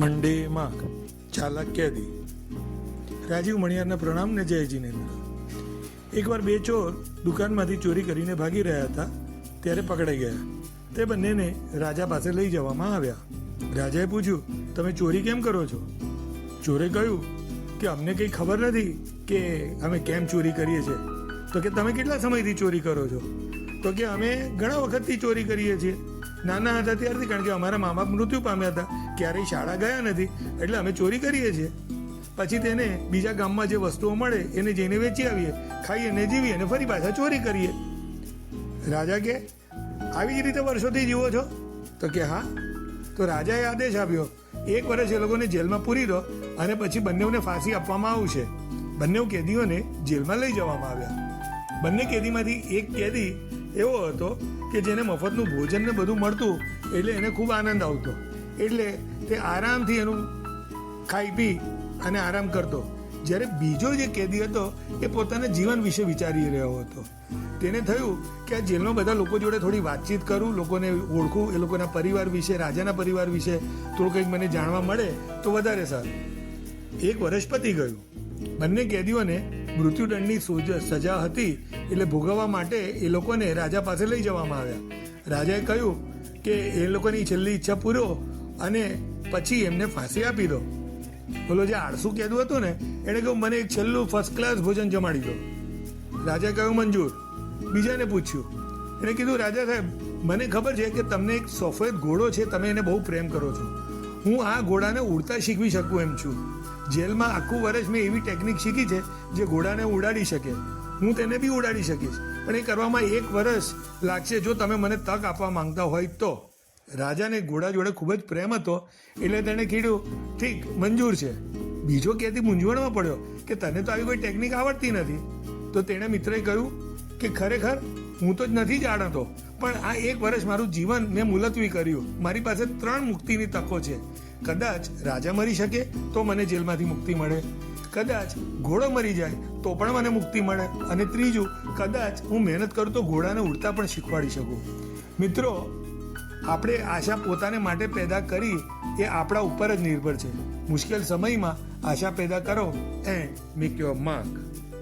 મંડે માગ ચાલાક કેદી રાજીવ મણિયારના પ્રણામ ને જય જીનેન્દ્ર એકવાર બે ચોર દુકાનમાંથી ચોરી કરીને ભાગી રહ્યા હતા, ત્યારે પકડાઈ ગયા. તે બંનેને રાજા પાસે લઈ જવામાં આવ્યા. રાજાએ પૂછ્યું, તમે ચોરી કેમ કરો છો? ચોરે કહ્યું કે, અમને કંઈ ખબર નથી કે અમે કેમ ચોરી કરીએ છીએ. તો કે, તમે કેટલા સમયથી ચોરી કરો છો? તો કે, અમે ઘણા વખતથી ચોરી કરીએ છીએ. નાના હતા ત્યારથી, કારણ કે અમારા મા બાપ મૃત્યુ પામ્યા હતા. ક્યારેય શાળા ગયા નથી, એટલે અમે ચોરી કરીએ છીએ. પછી તેને બીજા ગામમાં જે વસ્તુઓ મળે, એને જઈને વેચી આવીએ, ખાઈએ ને જીવીએ અને ફરી પાછા ચોરી કરીએ. રાજા કે, આવી જ રીતે વર્ષોથી જીવો છો? તો કે, હા. તો રાજાએ આદેશ આપ્યો, એક વર્ષ એ લોકોને જેલમાં પૂરી દો અને પછી બંનેઓને ફાંસી આપવામાં આવશે. બંને કેદીઓને જેલમાં લઈ જવામાં આવ્યા. બંને કેદીમાંથી એક કેદી એવો હતો કે જેને મફતનું ભોજન ને બધું મળતું એટલે એને ખૂબ આનંદ આવતો. એટલે તે આરામથી એનું ખાઈ પી અને આરામ કરતો. જ્યારે બીજો જે કેદી હતો, એ પોતાના જીવન વિશે વિચારી રહ્યો હતો. તેને થયું કે આ જેલનો બધા લોકો જોડે થોડી વાતચીત કરું, લોકોને ઓળખું, એ લોકોના પરિવાર વિશે, રાજાના પરિવાર વિશે થોડું કંઈક મને જાણવા મળે તો વધારે સારું. એક વર્ષ પતી ગયું. બંને કેદીઓને મૃત્યુદંડની સોજ- હતી એટલે ભોગવવા માટે એ લોકોને રાજા પાસે લઈ જવામાં આવ્યા. રાજાએ કહ્યું કે એ લોકોની છેલ્લી ઈચ્છા પૂરો અને પછી એમને ફાંસી આપી દો. બોલો, જે આળસુ કહેતું હતું ને, એણે કહ્યું, મને એક છેલ્લું ફર્સ્ટ ક્લાસ ભોજન જમાડી દો. રાજાએ કહ્યું, મંજૂર. બીજાને પૂછ્યું. એણે કીધું, રાજા સાહેબ, મને ખબર છે કે તમને એક સફેદ ઘોડો છે, તમે એને બહુ પ્રેમ કરો છો. હું આ ઘોડાને ઉડતા શીખવી શકું એમ છું. જેલમાં આખું વર્ષ મેં એવી ટેકનિક શીખી છે જે ઘોડાને ઉડાડી શકે. હું તેને બી ઉડાડી શકીશ. પણ એ કરવામાં એક વર્ષ લાગશે જો તમે મને તક આપવા માંગતા હોય તો. રાજાને ઘોડા જોડે ખૂબ જ પ્રેમ હતો એટલે તેણે કીધું, ઠીક, મંજૂર છે. બીજો ક્યાંથી મૂંઝવણમાં પડ્યો કે તને તો આવી કોઈ ટેકનિક આવડતી નથી? તો તેણે મિત્રએ કહ્યું કે, ખરેખર, હું તો જ નથી જાણતો, પણ આ એક વર્ષ મારું જીવન મેં મુલતવી કર્યું. મારી પાસે ત્રણ મુક્તિની તકો છે. કદાચ રાજા મરી શકે તો મને જેલમાંથી મુક્તિ મળે. કદાચ ઘોડો મરી જાય તો પણ મને મુક્તિ મળે. અને ત્રીજું, કદાચ હું મહેનત કરું તો ઘોડાને ઉડતા પણ શીખવાડી શકું. મિત્રો, આપણે આશા પોતાને માટે પેદા કરી એ આપણા ઉપર જ નિર્ભર છે. મુશ્કેલ સમયમાં આશા પેદા કરો. And make your mark